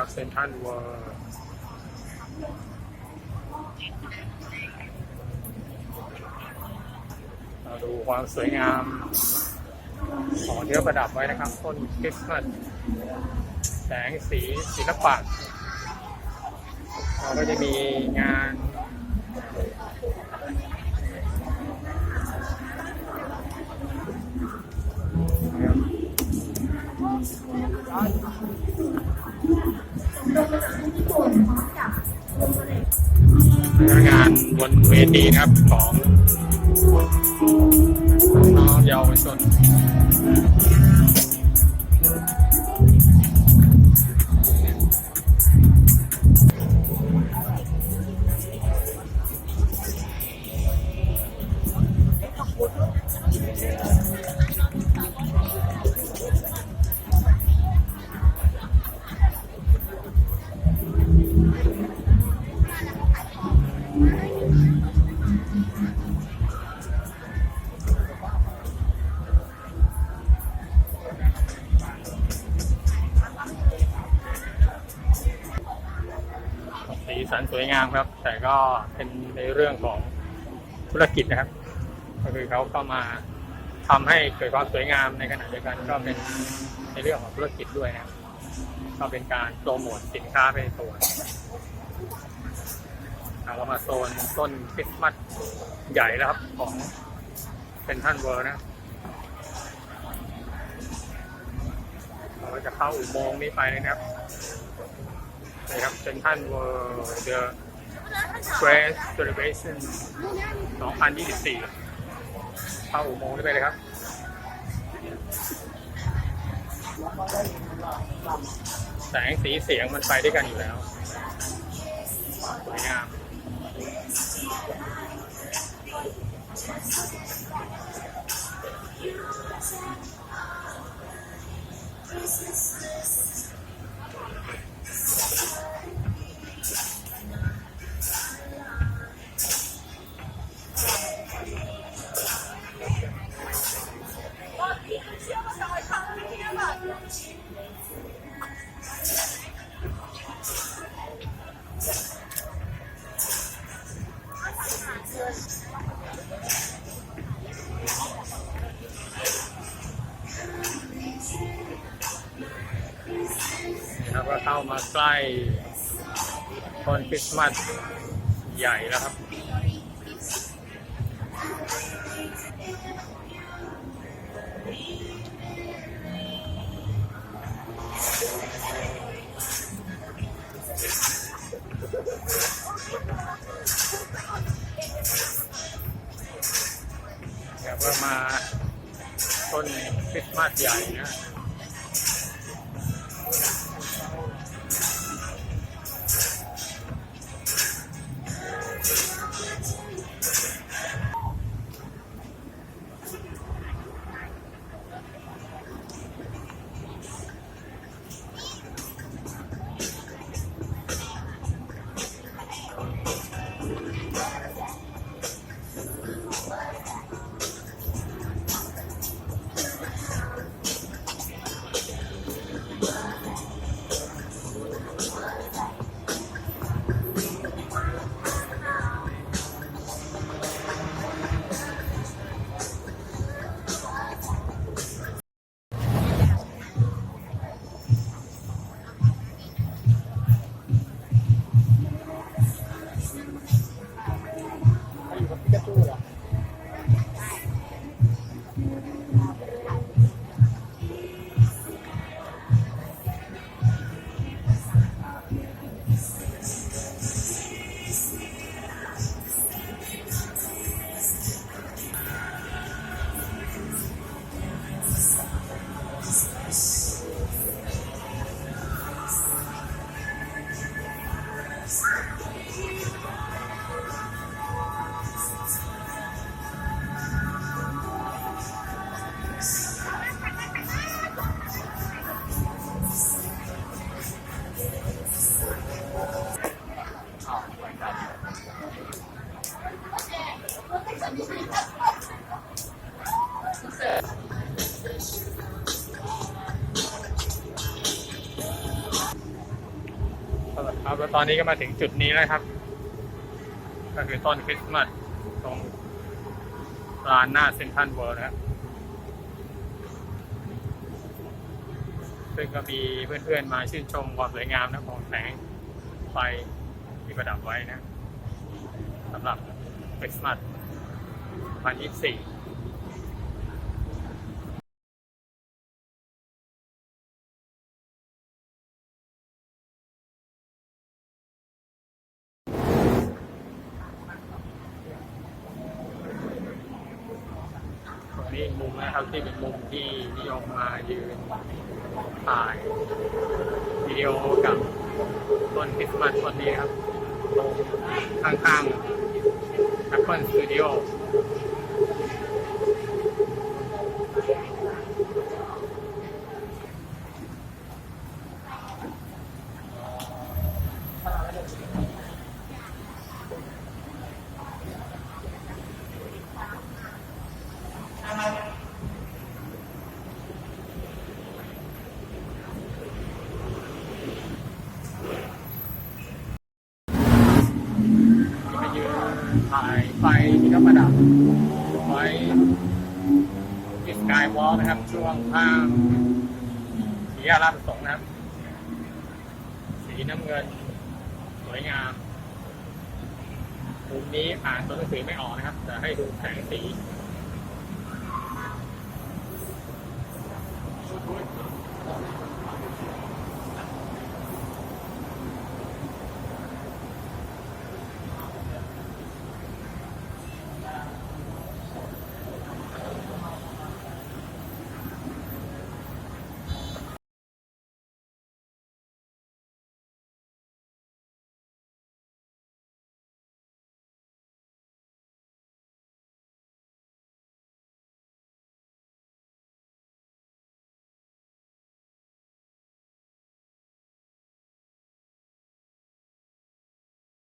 ครับเซนทันเวิร์เราดูความสวยงามของที่เขาประดับไว้นะครับ ต้นคริสต์มาสแสงสีศิลปะเราก็จะมีงาน งานบนเวทีนะครับของน้องเยาวชน วยงามครับ แต่ก็เป็นในเรื่องของธุรกิจนะครับ ก็คือเขาเข้ามาทำให้เกิดความสวยงามในขณะเดียวกันก็เป็นในเรื่องของธุรกิจด้วยนะครับก็เป็นการโปรโมทสินค้าไปในตัวเรามาโซนต้นคริสต์มาสใหญ่แล้วครับของเป็นท่านเวิร์นะเราจะเข้าอุโมงค์นี้ไปเลยนะครับ นี่ครับเป็นท่านเวิร์ The Grand Celebration 2024เข้าอุโมงค์นี้ไปเลยครับแสงสีเสียงมันไปด้วยกันอยู่แล้วสวยงาม นี่ครับก็เข้ามาใกล้ต้นคริสต์มาสใหญ่แล้วครับครับก็มาต้นคริสต์มาสใหญ่นะ ครับแล้วตอนนี้ก็มาถึงจุดนี้แล้วครับ ก็คือต้นคริสต์มาสตรงลานหน้าเซนทันเวิลด์นะครับซึ่งก็มีเพื่อนๆมาชื่นชมความสวยงามนะของแสงไฟที่ประดับไว้นะสำหรับคริสต์มาส 2024ตรงนี้มุมนะครับที่เป็นมุมที่นิยมมายืนถ่ายวิดีโอกับต้นคริสต์มาสต้นนี้ครับตรงข้างๆ Apple Studio Thank you. วอล์นะครับ ช่วงข้างสีอาราชประสงค์นะครับ สีน้ำเงิน สวยงามมุมนี้อ่านตัวหนังสือไม่ออกนะครับ แต่ให้ดูแสงสี